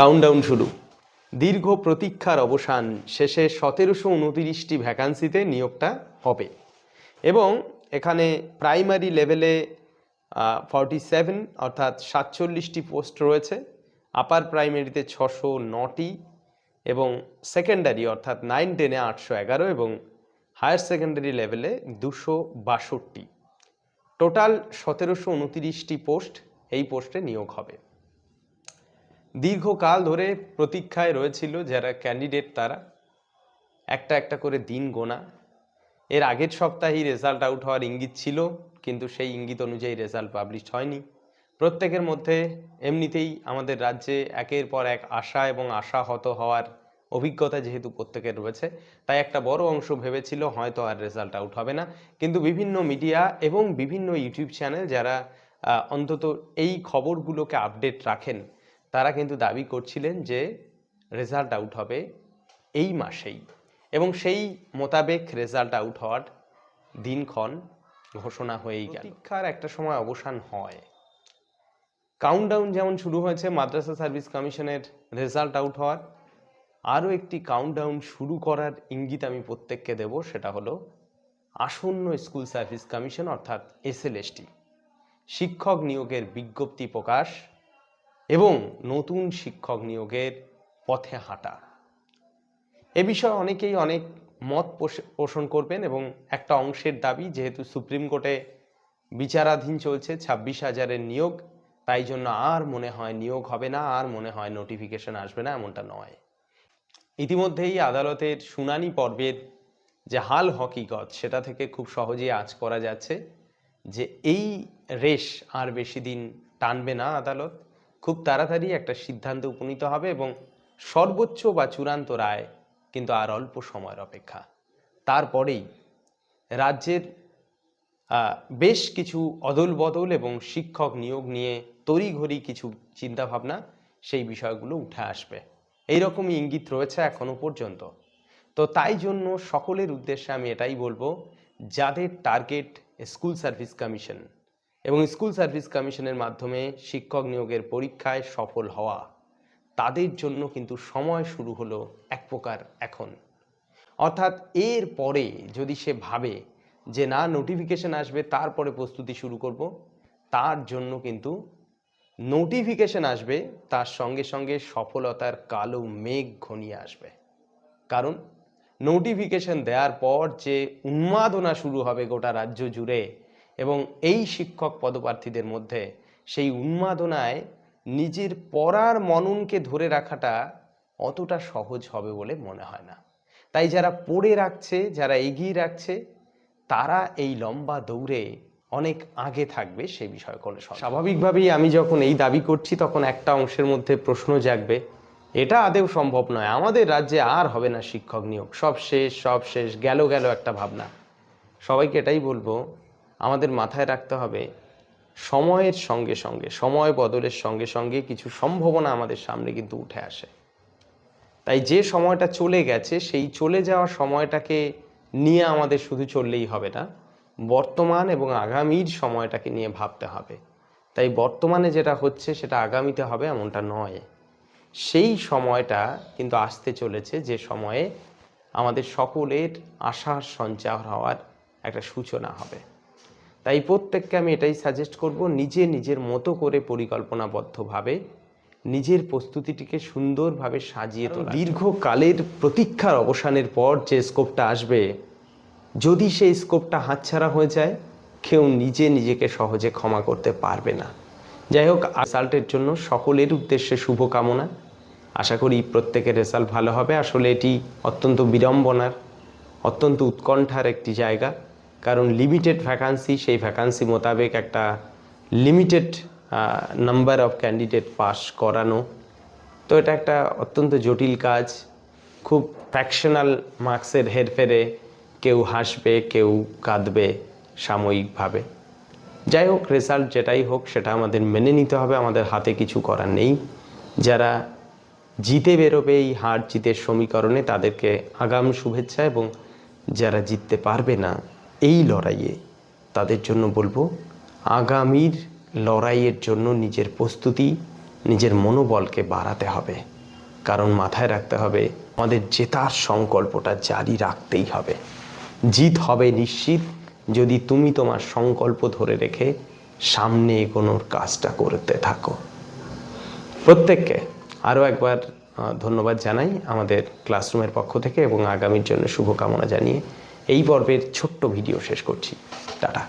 Countdown শুরু। দীর্ঘ প্রতীক্ষার অবসান শেষে সতেরোশো উনতিরিশটি ভ্যাকান্সিতে নিয়োগটা হবে। এবং এখানে প্রাইমারি লেভেলে ফর্টি সেভেন অর্থাৎ সাতচল্লিশটি পোস্ট রয়েছে। আপার প্রাইমারিতে ছশো নটি এবং সেকেন্ডারি অর্থাৎ নাইন টেনে আটশো এগারো এবং হায়ার সেকেন্ডারি লেভেলে দুশো বাষট্টি। টোটাল সতেরোশো উনতিরিশটি পোস্ট এই পোস্টে নিয়োগ হবে। দীর্ঘকাল ধরে প্রতীক্ষায় রয়েছিল যারা ক্যান্ডিডেট তারা। একটা একটা করে দিন গোনা। এর আগের সপ্তাহেই রেজাল্ট আউট হওয়ার ইঙ্গিত ছিল, কিন্তু সেই ইঙ্গিত অনুযায়ী রেজাল্ট পাবলিশ হয়নি। প্রত্যেকের মধ্যে এমনিতেই আমাদের রাজ্যে একের পর এক আশা এবং আশাহত হওয়ার অভিজ্ঞতা যেহেতু প্রত্যেকের রয়েছে, তাই একটা বড় অংশ ভেবেছিল হয়তো আর রেজাল্ট আউট হবে না। কিন্তু বিভিন্ন মিডিয়া এবং বিভিন্ন ইউটিউব চ্যানেল যারা অন্তত এই খবরগুলোকে আপডেট রাখেন তারা কিন্তু দাবি করছিলেন যে রেজাল্ট আউট হবে এই মাসেই এবং সেই মোতাবেক রেজাল্ট আউট হওয়ার দিনক্ষণ ঘোষণা হয়েই গেল। পরীক্ষার একটা সময় অবসান হয়। কাউন্টডাউন যেমন শুরু হয়েছে মাদ্রাসা সার্ভিস কমিশনের রেজাল্ট আউট হওয়ার আরও একটি কাউন্টডাউন শুরু করার ইঙ্গিত আমি প্রত্যেককে দেব সেটা হলো আসন্ন স্কুল সার্ভিস কমিশন অর্থাৎ এসএলএসটি শিক্ষক নিয়োগের বিজ্ঞপ্তি প্রকাশ এবং নতুন শিক্ষক নিয়োগের পথে হাঁটা। এ বিষয়ে অনেকেই অনেক মত পোষ- পোষণ করবেন এবং একটা অংশের দাবি, যেহেতু সুপ্রিম কোর্টে বিচারাধীন চলছে, ছাব্বিশ হাজারের নিয়োগ, তাই জন্য আর মনে হয় নিয়োগ হবে না, আর মনে হয় নোটিফিকেশন আসবে না, এমনটা নয়। ইতিমধ্যেই আদালতের শুনানি পর্বের যে হাল হকিকত, সেটা থেকে খুব সহজেই আজ করা যাচ্ছে যে এই রেশ আর বেশি দিন টানবে না আদালত। খুব তাড়াতাড়ি একটা সিদ্ধান্তে উপনীত হবে এবং সর্বোচ্চ বা চূড়ান্ত রায় কিন্তু আর অল্প সময়ের অপেক্ষা। তারপরেই রাজ্যের বেশ কিছু অদল বদল এবং শিক্ষক নিয়োগ নিয়ে তড়িঘড়ি কিছু চিন্তাভাবনা সেই বিষয়গুলো উঠে আসবে। এইরকমই ইঙ্গিত রয়েছে এখনও পর্যন্ত। তো তাই জন্য সকলের উদ্দেশ্যে আমি এটাই বলব, যাদের টার্গেট স্কুল সার্ভিস কমিশন এবং স্কুল সার্ভিস কমিশনের মাধ্যমে শিক্ষক নিয়োগের পরীক্ষায় সফল হওয়া। তাদের জন্য কিন্তু সময় শুরু হলো এক প্রকার এখন। অর্থাৎ এর পরে যদি সে ভাবে যে না নোটিফিকেশন আসবে, তারপরে প্রস্তুতি শুরু করব, তার জন্য কিন্তু নোটিফিকেশন আসবে, তার সঙ্গে সঙ্গে সফলতার কালো মেঘ ঘনিয়ে আসবে। কারণ নোটিফিকেশন দেওয়ার পর যে উন্মাদনা শুরু হবে গোটা রাজ্য জুড়ে এবং এই শিক্ষক পদপ্রার্থীদের মধ্যে সেই উন্মাদনায় নিজের পড়ার মননকে ধরে রাখাটা অতটা সহজ হবে বলে মনে হয় না। তাই যারা পড়ে রাখছে, যারা এগিয়ে রাখছে, তারা এই লম্বা দৌড়ে অনেক আগে থাকবে সে বিষয়ে কোনো স্বাভাবিকভাবেই আমি যখন এই দাবি করছি, তখন একটা অংশের মধ্যে প্রশ্ন জাগবে, এটা আদেও সম্ভব নয়। আমাদের রাজ্যে আর হবে না শিক্ষক নিয়োগ। সব শেষ সব শেষ, গেল গেল একটা ভাবনা। সবাইকে এটাই বলব আমাদের মাথায় রাখতে হবে, সময়ের সঙ্গে সঙ্গে, সময় বদলের সঙ্গে সঙ্গে কিছু সম্ভাবনা আমাদের সামনে কিন্তু উঠে আসে। তাই যে সময়টা চলে গেছে, সেই চলে যাওয়া সময়টাকে নিয়ে আমাদের শুধু চললেই হবে না, বর্তমান এবং আগামীর সময়টাকে নিয়ে ভাবতে হবে। তাই বর্তমানে যেটা হচ্ছে, সেটা আগামীতে হবে এমনটা নয়। সেই সময়টা কিন্তু আসতে চলেছে, যে সময়ে আমাদের সকলের আশার সঞ্চার হওয়ার একটা সূচনা হবে। তাই প্রত্যেককে আমি এটাই সাজেস্ট করব নিজে নিজের মতো করে পরিকল্পনাবদ্ধভাবে নিজের প্রস্তুতিটিকে সুন্দরভাবে সাজিয়ে তোলা। দীর্ঘকালের প্রতীক্ষার অবসানের পর যে স্কোপটা আসবে যদি সেই স্কোপটা হাতছাড়া হয়ে যায় কেউ নিজে নিজেকে সহজে ক্ষমা করতে পারবে না। যাই হোক রেজাল্টের জন্য সকলের উদ্দেশ্যে শুভকামনা। আশা করি প্রত্যেকের রেজাল্ট ভালো হবে। আসলে এটি অত্যন্ত বিড়ম্বনার অত্যন্ত উৎকণ্ঠার একটি জায়গা। কারণ লিমিটেড ভ্যাকান্সি সেই ভ্যাকান্সি মোতাবেক একটা limited number of candidate pass করানো। তো এটা একটা অত্যন্ত জটিল কাজ। খুব ফ্যাকশনাল মার্কসের হেরফেরে কেউ হাসবে, কেউ কাঁদবে সাময়িকভাবে। যাই হোক রেজাল্ট যেটাই হোক, সেটা আমাদের মেনে নিতে হবে। আমাদের হাতে কিছু করার নেই। যারা জিতে বেরোবে এই হার জিতের সমীকরণে, তাদেরকে আগাম শুভেচ্ছা এবং যারা জিততে পারবে না এই লড়াইয়ে তাদের জন্য বলব, আগামীর লড়াইয়ের জন্য নিজের প্রস্তুতি, নিজের মনোবলকে বাড়াতে হবে। কারণ মাথায় রাখতে হবে, আমাদের জেতার সংকল্পটা জারি রাখতেই হবে। জিত হবে নিশ্চিত যদি তুমি তোমার সংকল্প ধরে রেখে সামনে এগোনোর কাজটা করতে থাকো। প্রত্যেককে আরও একবার ধন্যবাদ জানাই আমাদের ক্লাসরুমের পক্ষ থেকে এবং আগামীর জন্য শুভকামনা জানিয়ে এই পর্বের ছোট্ট ভিডিও শেষ করছি। টাটা।